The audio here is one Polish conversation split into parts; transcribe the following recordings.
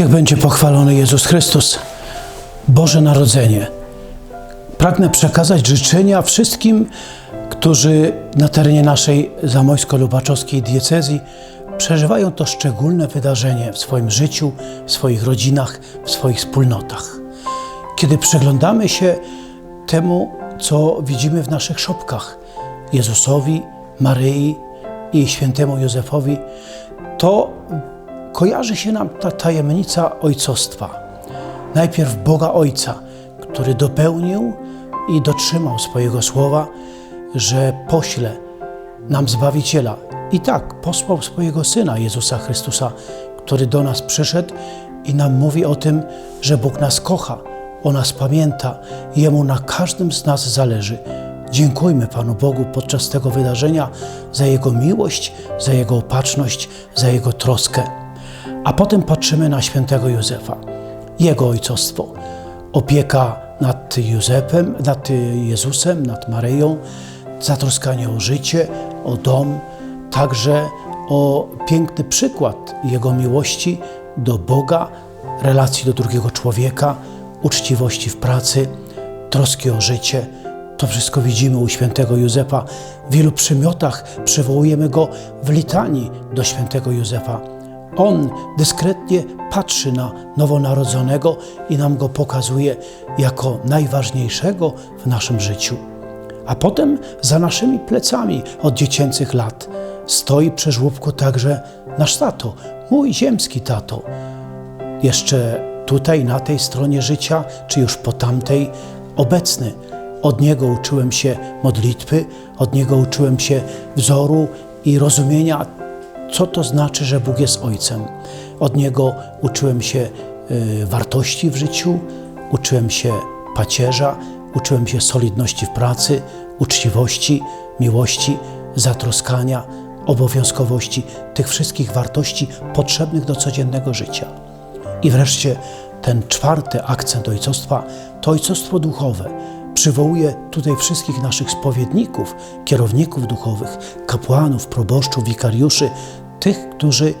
Niech będzie pochwalony Jezus Chrystus, Boże Narodzenie. Pragnę przekazać życzenia wszystkim, którzy na terenie naszej zamojsko-lubaczowskiej diecezji przeżywają to szczególne wydarzenie w swoim życiu, w swoich rodzinach, w swoich wspólnotach. Kiedy przyglądamy się temu, co widzimy w naszych szopkach, Jezusowi, Maryi i świętemu Józefowi, to kojarzy się nam ta tajemnica ojcostwa. Najpierw Boga Ojca, który dopełnił i dotrzymał swojego słowa, że pośle nam Zbawiciela. I tak posłał swojego Syna Jezusa Chrystusa, który do nas przyszedł i nam mówi o tym, że Bóg nas kocha, o nas pamięta Jemu na każdym z nas zależy. Dziękujmy Panu Bogu podczas tego wydarzenia za Jego miłość, za Jego opatrzność, za Jego troskę. A potem patrzymy na świętego Józefa, Jego ojcostwo, opieka nad Józefem, nad Jezusem, nad Maryją, zatroskanie o życie, o dom, także o piękny przykład Jego miłości do Boga, relacji do drugiego człowieka, uczciwości w pracy, troski o życie. To wszystko widzimy u świętego Józefa. W wielu przymiotach przywołujemy go w litanii do świętego Józefa. On dyskretnie patrzy na nowonarodzonego i nam go pokazuje jako najważniejszego w naszym życiu. A potem za naszymi plecami od dziecięcych lat stoi przy żłóbku także nasz tato, mój ziemski tato. Jeszcze tutaj, na tej stronie życia, czy już po tamtej, obecny. Od niego uczyłem się modlitwy, od niego uczyłem się wzoru i rozumienia, co to znaczy, że Bóg jest Ojcem. Od niego uczyłem się y, wartości w życiu, uczyłem się pacierza, uczyłem się solidności w pracy, uczciwości, miłości, zatroskania, obowiązkowości, tych wszystkich wartości potrzebnych do codziennego życia. I wreszcie ten czwarty akcent ojcostwa to ojcostwo duchowe. Przywołuje tutaj wszystkich naszych spowiedników, kierowników duchowych, kapłanów, proboszczów, wikariuszy, tych, którzy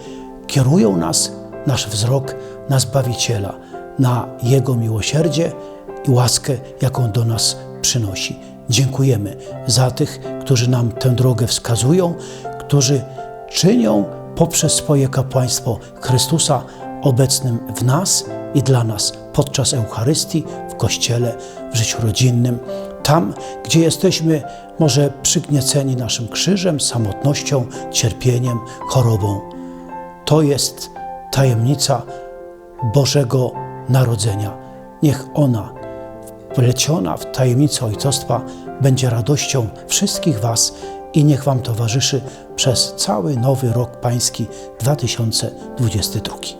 kierują nas, nasz wzrok na Zbawiciela, na Jego miłosierdzie i łaskę, jaką do nas przynosi. Dziękujemy za tych, którzy nam tę drogę wskazują, którzy czynią poprzez swoje kapłaństwo Chrystusa obecnym w nas i dla nas podczas Eucharystii, w Kościele, w życiu rodzinnym, tam, gdzie jesteśmy może przygnieceni naszym krzyżem, samotnością, cierpieniem, chorobą. To jest tajemnica Bożego Narodzenia. Niech ona, wpleciona w tajemnicę Ojcostwa, będzie radością wszystkich Was i niech Wam towarzyszy przez cały nowy rok Pański 2022.